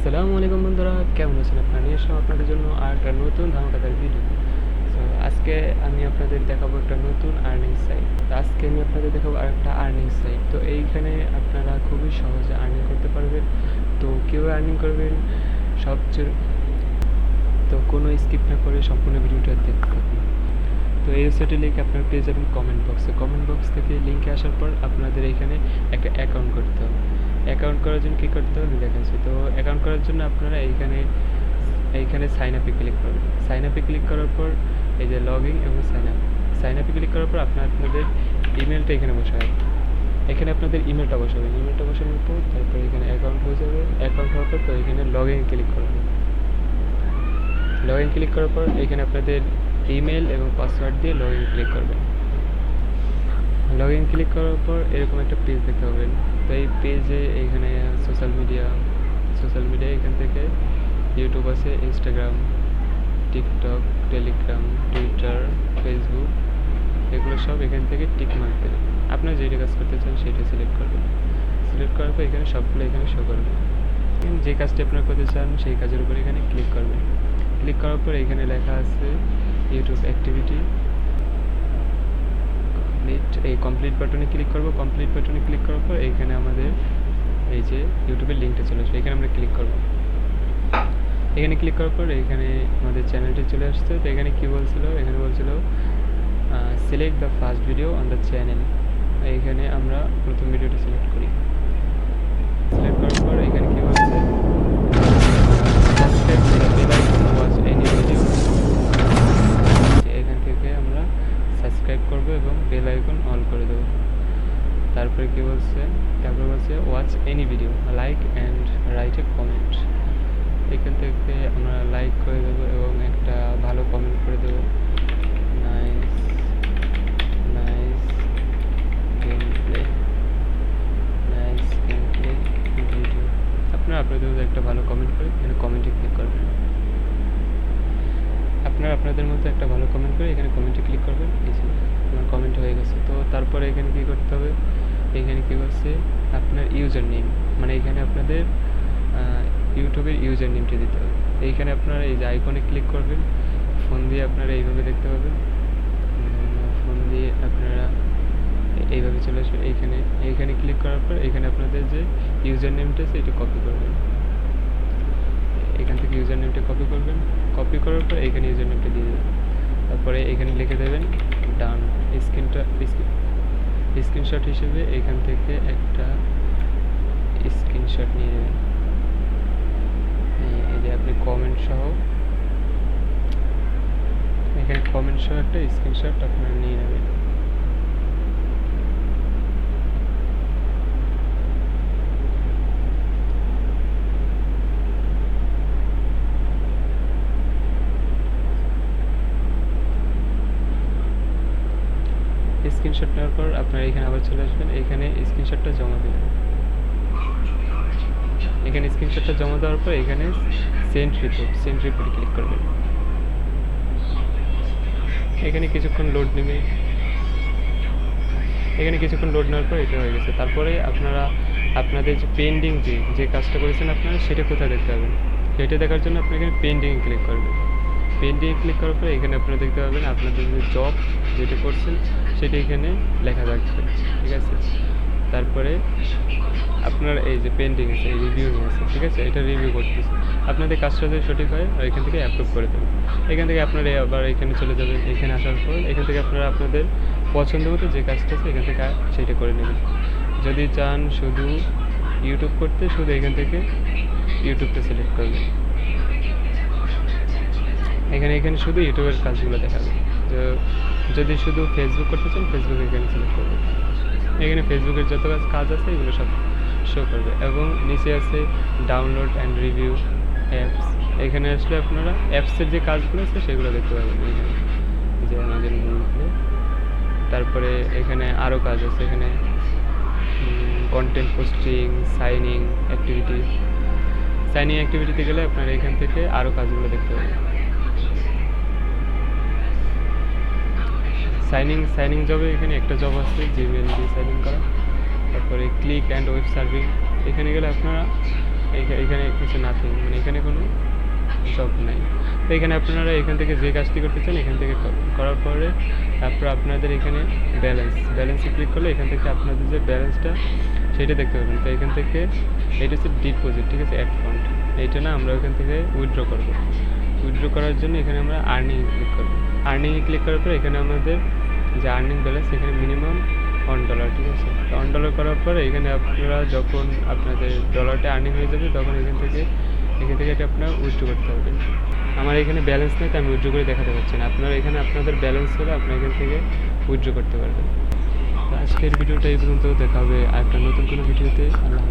আসসালামু আলাইকুম বন্ধুরা, কেমন আছেন আপনারা? নিয়ে আসলাম আপনাদের জন্য আর একটা নতুন ধামাকাদার ভিডিও তো আজকে আমি আপনাদের দেখাবো একটা নতুন আর্নিং সাইট তো আজকে আমি আপনাদের দেখাবো আর একটা আর্নিং সাইট তো এইখানে আপনারা খুবই সহজে আর্নিং করতে পারবেন। তো কীভাবে আর্নিং করবেন, সবচেয়ে তো কোনো স্কিপ না করে সম্পূর্ণ ভিডিওটা দেখতে ওয়েবসাইটের লিঙ্ক আপনারা পেয়ে যাবেন কমেন্ট বক্সে কমেন্ট বক্স থেকে লিঙ্কে আসার পর আপনাদের এখানে একটা অ্যাকাউন্ট করতে হবে। অ্যাকাউন্ট করার জন্য কী করতে হবে? দেখাচ্ছি তো অ্যাকাউন্ট করার জন্য আপনারা এইখানে এইখানে সাইন আপে ক্লিক করবেন। সাইন আপে ক্লিক করার পর এই যে লগ ইন এবং সাইন আপ সাইন আপে ক্লিক করার পর আপনার আপনাদের ইমেলটা এখানে বসাবেন। এখানে আপনাদের ইমেলটা বসাবেন। ইমেলটা বসানোর পর তারপর এখানে অ্যাকাউন্ট হয়ে যাবে। অ্যাকাউন্ট হওয়ার পর তো এখানে লগ ইন ক্লিক করবেন। লগ ইন ক্লিক করার পর এখানে আপনাদের ইমেল এবং পাসওয়ার্ড দিয়ে লগ ইন ক্লিক করবেন। লগ ইন ক্লিক করার পর এরকম একটা পেজ দেখতে পাবেন। তো এই পেজে এখানে সোশ্যাল মিডিয়া সোশ্যাল মিডিয়া এখান থেকে ইউটিউব আছে Instagram TikTok Telegram Twitter Facebook এগুলো সব এখান থেকে টিক মার্ক দেবেন আপনার যেটা কাজ করতে চান সেটা সিলেক্ট করবেন। সিলেক্ট করার পর এখানে সবগুলো এখানে শো করবে। যে কাজটি আপনার করতে চান সেই কাজের উপর এখানে ক্লিক করবেন। ক্লিক করার পর এখানে লেখা আছে ইউটিউব অ্যাক্টিভিটি কমপ্লিট এই কমপ্লিট বাটনে ক্লিক করব কমপ্লিট বাটনে ক্লিক করার পর এইখানে আমাদের এই যে ইউটিউবের লিঙ্কটা চলে আসবে এখানে আমরা ক্লিক করব। এখানে ক্লিক করার পর এখানে আমাদের চ্যানেলটি চলে আসছে, তো এখানে কি বলছিল? এখানে বলছিল select the first video on the channel এইখানে আমরা প্রথম ভিডিওটা সিলেক্ট করি। সিলেক্ট করার পর এখানে কি বলছে? Subscribe bell icon watch any video এখান থেকে আমরা সাবস্ক্রাইব করব এবং বেল আইকন অল করে দেবো তারপরে কি বলছে তারপরে বলছে any video like and write a comment এখান থেকে আমরা লাইক করে দেবো এবং একটা ভালো কমেন্ট করে দেবো। Nice nice game play nice game play video আপনারা আপনাদের একটা ভালো কমেন্ট করে এখানে কমেন্টে ক্লিক করবেন। আপনারা আপনাদের মধ্যে একটা ভালো কমেন্ট করে এখানে কমেন্টে ক্লিক করবেন। এই আমার কমেন্ট হয়ে গেছে। তো তারপরে এখানে কী করতে হবে? এখানে কী করছে আপনার ইউজার নেম মানে এখানে আপনাদের ইউটিউবের ইউজার নেমটি দিতে হবে। এইখানে আপনারা এই যে আইকনে ক্লিক করবেন ফোন দিয়ে আপনারা এইভাবে দেখতে পাবেন। ফোন দিয়ে আপনারা এইভাবে চলে আসবেন। এইখানে এইখানে ক্লিক করার পর এখানে আপনাদের যে ইউজার নেমটা আছে, এটা কপি করবেন। এখান থেকে ইউজার নেমটা কপি করবেন। কপি করার পর এখানে ইউজার নেমটা দিয়ে দেবেন। তারপরে এখানে লিখে দেবেন স্ক্রিনশট হিসেবে এখান থেকে একটা স্ক্রিনশট নিয়ে নেবেন। এই- যে আপনি কমেন্ট সহ এখানে কমেন্ট সহ একটা স্ক্রিনশট আপনারা নিয়ে নেবেন। নেওয়ার পর আপনারা এখানে আবার চলে আসবেন। এখানে স্ক্রিনশটটা জমা দেবেন। এখানে স্ক্রিনশটটা জমা দেওয়ার পর এখানে সেন্ট রিপোর্ট সেন্ট রিপোর্টে ক্লিক করবেন। এখানে কিছুক্ষণ লোড নেবে। এখানে কিছুক্ষণ লোড নেওয়ার পর এটা হয়ে গেছে। তারপরে আপনারা, আপনাদের যে পেন্ডিং যে যে কাজটা করেছেন আপনারা সেটা কোথায় দেখতে পাবেন? সেটা দেখার জন্য আপনি এখানে পেন্ডিংয়ে ক্লিক করবেন। পেন্ডিংয়ে ক্লিক করার পরে এখানে আপনারা দেখতে পাবেন আপনাদের যে জব যেটা করছেন সেটা এখানে লেখা থাকবে ঠিক আছে? তারপরে আপনার এই যে পেন্টিং আছে, এই রিভিউ আছে, ঠিক আছে? এটা রিভিউ করতেছে। আপনাদের কাজটা যদি সঠিক হয়, আর এখান থেকে অ্যাপ্রুভ করে দেবেন। এখান থেকে আপনারা আবার এখানে চলে যাবেন, এখানে আসার পর এখান থেকে আপনারা আপনাদের পছন্দ মতো যে কাজটা আছে, এখান থেকে সেটা করে নেবেন। যদি চান শুধু ইউটিউব করতে, শুধু এখান থেকে ইউটিউবটা সিলেক্ট করবেন। এখানে এখানে শুধু ইউটিউবের কাজগুলো দেখাবে। যদি শুধু ফেসবুক করতে চান ফেসবুক এখানে সিলেক্ট করবেন এখানে ফেসবুকের যত কাজ কাজ আছে, এগুলো সব শো করবে। এবং নিচে আছে ডাউনলোড অ্যান্ড রিভিউ অ্যাপস এখানে আসলে আপনারা অ্যাপসের যে কাজগুলো আছে, সেগুলো দেখতে পাবেন এখানে। যে আমাদের তারপরে এখানে আরও কাজ আছে, এখানে content posting signing activity signing অ্যাক্টিভিটিতে গেলে আপনারা এখান থেকে আরও কাজগুলো দেখতে পাবেন। সাইনিং সাইনিং জবে এখানে একটা জব আছে জিমেল দিয়ে সাইন ইন করা। তারপরে ক্লিক অ্যান্ড ওয়েব সার্ভিং এখানে গেলে আপনারা এখানে কিছু নাথিং মানে এখানে কোনো জব নাই। তো এখানে আপনারা এখান থেকে যে কাজটি করতে চান, এখান থেকে করার পরে তারপর আপনাদের এখানে ব্যালেন্স ব্যালেন্সে ক্লিক করলে এখান থেকে আপনাদের যে ব্যালেন্সটা সেটা দেখতে পাবেন। তো এখান থেকে এটা হচ্ছে ডিপোজিট ঠিক আছে? অ্যাকাউন্ট এইটা না আমরা ওখান থেকে উইথড্র করব। উইথড্র করার জন্য এখানে আমরা আর্নিং ক্লিক করব। আর্নিংয়ে ক্লিক করার পর এখানে আমাদের যে আর্নিং ব্যালেন্স এখানে মিনিমাম ওয়ান ডলার ঠিক আছে? তো ওয়ান ডলার করার পরে এখানে আপনারা যখন আপনাদের ডলারটা আর্নিং হয়ে যাবে, তখন এখান থেকে এখান থেকে এটা আপনার উইথড্র করতে হবে। আমার এখানে ব্যালেন্স নেই, তো আমি উইথড্র করে দেখাতে পারছি না। আপনারা এখানে আপনাদের ব্যালেন্স হলে আপনি এখান থেকে উইথড্র করতে পারবেন। আজকের ভিডিওটা এই পর্যন্ত, দেখা হবে আর একটা নতুন কোনো ভিডিওতে। আল্লাহ